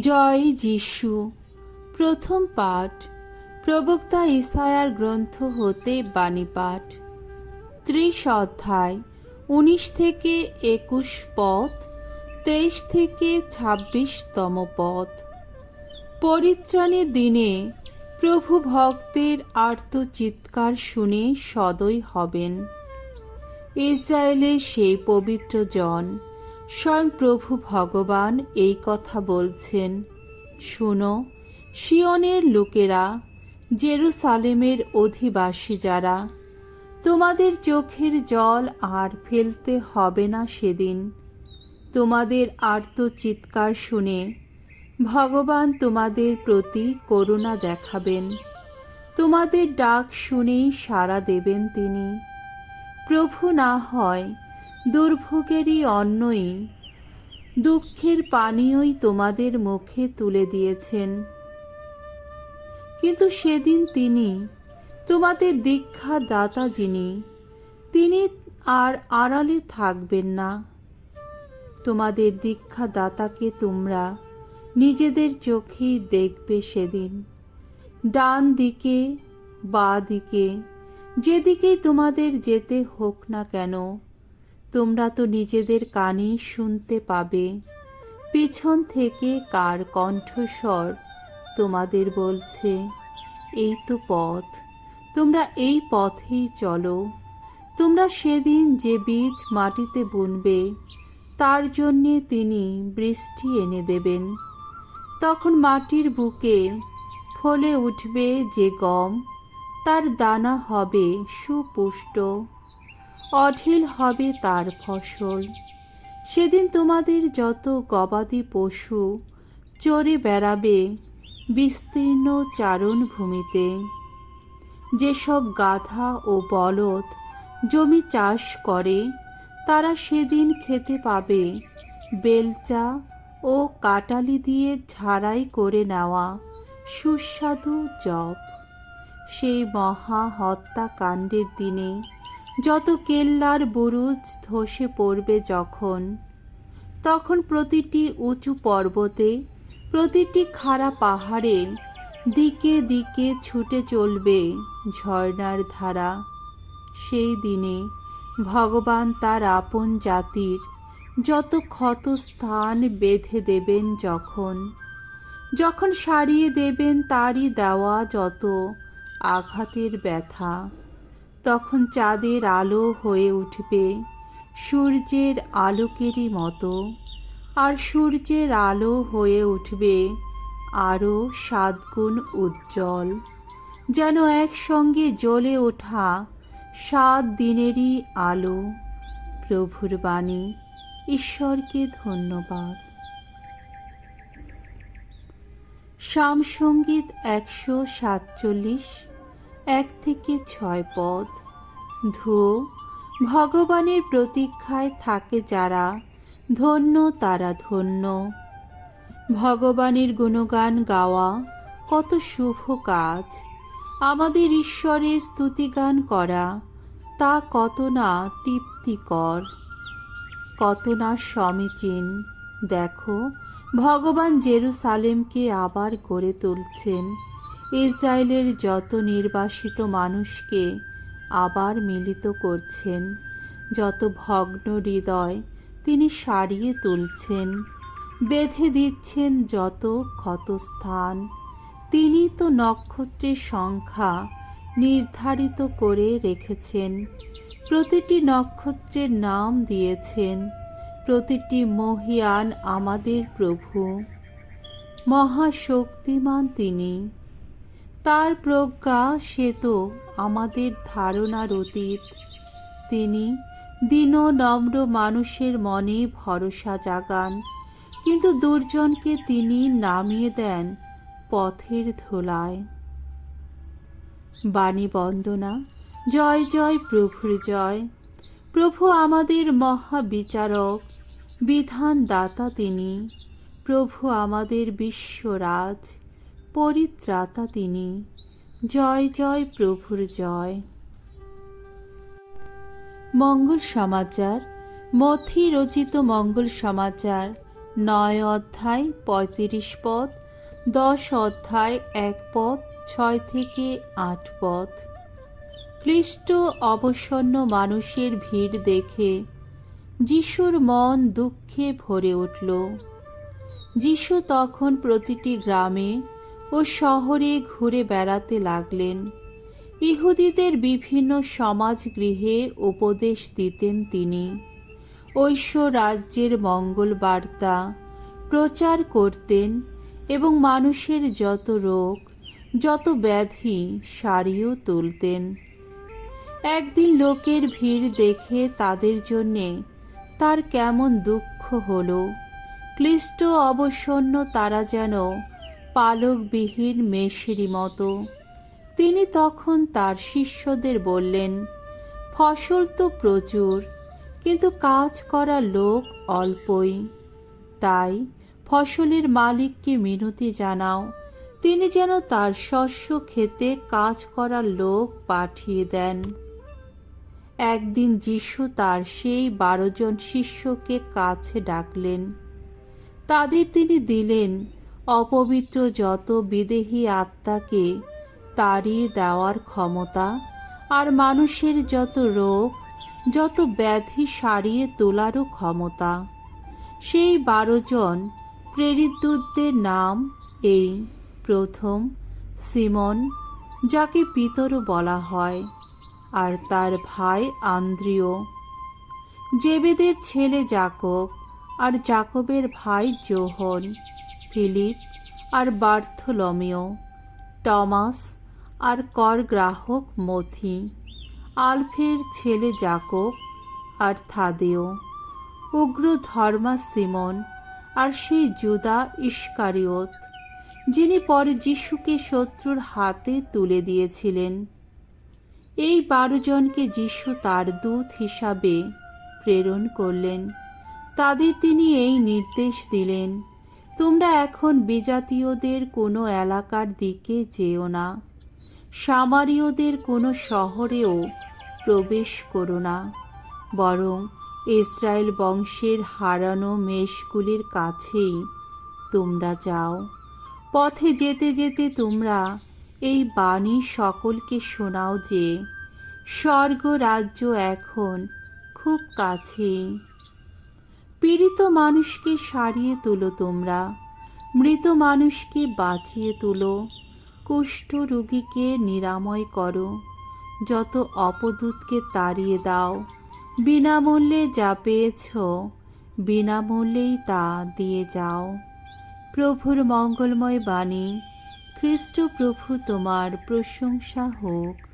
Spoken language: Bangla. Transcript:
জয় যিশু। প্রথম পাঠ। প্রবক্তা ইসায়ার গ্রন্থ হতে বাণী পাঠ। ত্রিশ অধ্যায়, উনিশ থেকে একুশ পথ, তেইশ থেকে ছাব্বিশতম পথ। পরিত্রাণের দিনে প্রভু ভক্তের আর্তচিৎকার শুনে সদয় হবেন। ইসরায়েলের সেই পবিত্র জন স্বয়ং প্রভু ভগবান এই কথা বলছেন, শুনো শিয়নের লোকেরা, জেরুসালেমের অধিবাসী যারা, তোমাদের চোখের জল আর ফেলতে হবে না সেদিন। তোমাদের আর্ত চিৎকার শুনে ভগবান তোমাদের প্রতি করুণা দেখাবেন। তোমাদের ডাক শুনেই সাড়া দেবেন তিনি। প্রভু না হয় দুর্ভোগেরই অন্নই। দুঃখের পানীয়ই তোমাদের মুখে তুলে দিয়েছেন। কিন্তু সেদিন তিনি, তোমাদের দীক্ষা দাতা যিনি, তিনি আর আড়ালে থাকবেন না। তোমাদের দীক্ষা দাতাকে তোমরা নিজেদের চোখেই দেখবে সেদিন। ডান দিকে, বা দিকে, যেদিকেই তোমাদের যেতে হোক না কেন তোমরা তো নিজেদের কানেই শুনতে পাবে। পিছন থেকে কার কণ্ঠস্বর তোমাদের বলছে, এই তো পথ, তোমরা এই পথেই চলো। তোমরা সেদিন যে বীজ মাটিতে বুনবে, তার জন্যে তিনি বৃষ্টি এনে দেবেন। তখন মাটির বুকে ফলে উঠবে যে গম, তার দানা হবে সুপুষ্ট। অঢেল হবে তার ফসল। সেদিন তোমাদের যত গবাদি পশু চড়ে বেড়াবে বিস্তীর্ণ চারণভূমিতে। যেসব গাধা ও বলদ জমি চাষ করে, তারা সেদিন খেতে পাবে বেলচা ও কাটালি দিয়ে ঝাড়াই করে নেওয়া সুস্বাদু জব সেই মহা হত্যাকাণ্ডের দিনে যত কেল্লার বুরুজ ধসে পড়বে যখন, তখন প্রতিটি উঁচু পর্বতে, প্রতিটি খাড়া পাহাড়ে দিকে দিকে ছুটে চলবে ঝর্ণার ধারা। সেই দিনে ভগবান তার আপন জাতির যত ক্ষত স্থান বেঁধে দেবেন যখন যখন সারিয়ে দেবেন তারই দেওয়া যত আঘাতের ব্যথা। তখন চাঁদের আলো হয়ে উঠবে সূর্যের আলোকেরই মতো। আর সূর্যের আলো হয়ে উঠবে আরও সাতগুণ উজ্জ্বল। যেন একসঙ্গে জ্বলে ওঠা সাত দিনেরই আলো। প্রভুর বাণী, ঈশ্বরকে ধন্যবাদ। সামসঙ্গীত একশো সাতচল্লিশ এক থেকে ছয় পদ ধুয়ো ভগবানের প্রতীক্ষায় থাকে যারা ধন্য, তারা ধন্য। ভগবানের গুণগান গাওয়া, কত শুভ কাজ। আমাদের ঈশ্বরের স্তুতিগান করা, তা কত না তৃপ্তিকর। কত না সমীচীন। দেখো, ভগবান জেরুসালেমকে আবার গড়ে তুলছেন। ইসরায়েলের যত নির্বাসিত মানুষকে আবার মিলিত করছেন, যত ভগ্ন হৃদয় তিনি সারিয়ে তুলছেন, বেঁধে দিচ্ছেন যত ক্ষতস্থান, তিনি তো নক্ষত্রের সংখ্যা নির্ধারিত করে রেখেছেন, প্রতিটি নক্ষত্রের নাম দিয়েছেন, প্রতিটি মহিয়ান আমাদের প্রভু, মহাশক্তিমান তিনি। তার প্রজ্ঞা সে তো আমাদের ধারণার অতীত। তিনি দীন নম্র মানুষের মনে ভরসা জাগান, কিন্তু দুর্জনকে তিনি নামিয়ে দেন পথের ধোলায়। বাণী বন্দনা, জয় জয় প্রভুর জয়। প্রভু আমাদের মহাবিচারক বিধান দাতা তিনি। প্রভু আমাদের বিশ্বরাজ। পরিত্রাতা তিনি। জয় জয় প্রভুর জয়। মঙ্গল সমাচার, মথি রচিত মঙ্গল সমাচার, নয় অধ্যায় পঁয়ত্রিশ পদ, দশ অধ্যায় এক পদ, ছয় থেকে আট পদ। ক্লিষ্ট অবসন্ন মানুষের ভিড় দেখে যিশুর মন দুঃখে ভরে উঠল। যিশু তখন প্রতিটি গ্রামে ও শহরে ঘুরে বেড়াতে লাগলেন। ইহুদিদের বিভিন্ন সমাজগৃহে উপদেশ দিতেন তিনি। ঐশ্ব রাজ্যের মঙ্গল বার্তা প্রচার করতেন এবং মানুষের যত রোগ, যত ব্যাধি সারিয়েও তুলতেন। একদিন লোকের ভিড় দেখে তাদের জন্যে তার কেমন দুঃখ হলো। ক্লিষ্ট অবসন্ন তারা যেন পালকবিহীন মেষেরই মতো। তিনি তখন তার শিষ্যদের বললেন, ফসল তো প্রচুর, কিন্তু কাজ করা লোক অল্পই। তাই ফসলের মালিককে মিনতি জানাও। তিনি যেন তার শস্য খেতে কাজ করার লোক পাঠিয়ে দেন। একদিন যিশু তার সেই বারোজন শিষ্যকে কাছে ডাকলেন। তাদের তিনি দিলেন অপবিত্র যত বিদেহী আত্মাকে তাড়িয়ে দেওয়ার ক্ষমতা আর মানুষের যত রোগ, যত ব্যাধি সারিয়ে তোলারও ক্ষমতা, সেই বারো জন প্রেরিতদূতদের নাম এই প্রথম সিমন, যাকে পিতরও বলা হয়, আর তার ভাই আন্দ্রিয়। জেবেদের ছেলে জাকব আর জাকবের ভাই জোহন ফিলিপ আর বার্থলমিও, টমাস আর কর গ্রাহক মথি, আলফের ছেলে জাকব আর থাদেও, উগ্র ধর্মা সিমন আর সেই জুদা ইস্কারিয়ত যিনি পরে যিশুকে শত্রুর হাতে তুলে দিয়েছিলেন। এই বারো জনকে যিশু তার দূত হিসাবে প্রেরণ করলেন। তাদের তিনি এই নির্দেশ দিলেন। তোমরা এখন বিজাতীয়দের কোনো এলাকার দিকে যেও না। সামারীয়দের কোনো শহরেও প্রবেশ করো না। বরং ইসরায়েল বংশের হারানো মেষগুলির কাছেই তোমরা যাও। পথে যেতে যেতে তোমরা এই বাণী সকলকে শোনাও যে স্বর্গ রাজ্য এখন খুব কাছেই। পীড়িত মানুষকে সারিয়ে তুলো তোমরা, মৃত মানুষকে বাঁচিয়ে তুলো, কুষ্ঠ রোগীকে নিরাময় করো, যত অপদূতকে তাড়িয়ে দাও, বিনামূল্যে যা পেয়েছ, বিনামূল্যেই তা দিয়ে যাও। প্রভুর মঙ্গলময় বাণী, খ্রিস্ট প্রভু তোমার প্রশংসা হোক।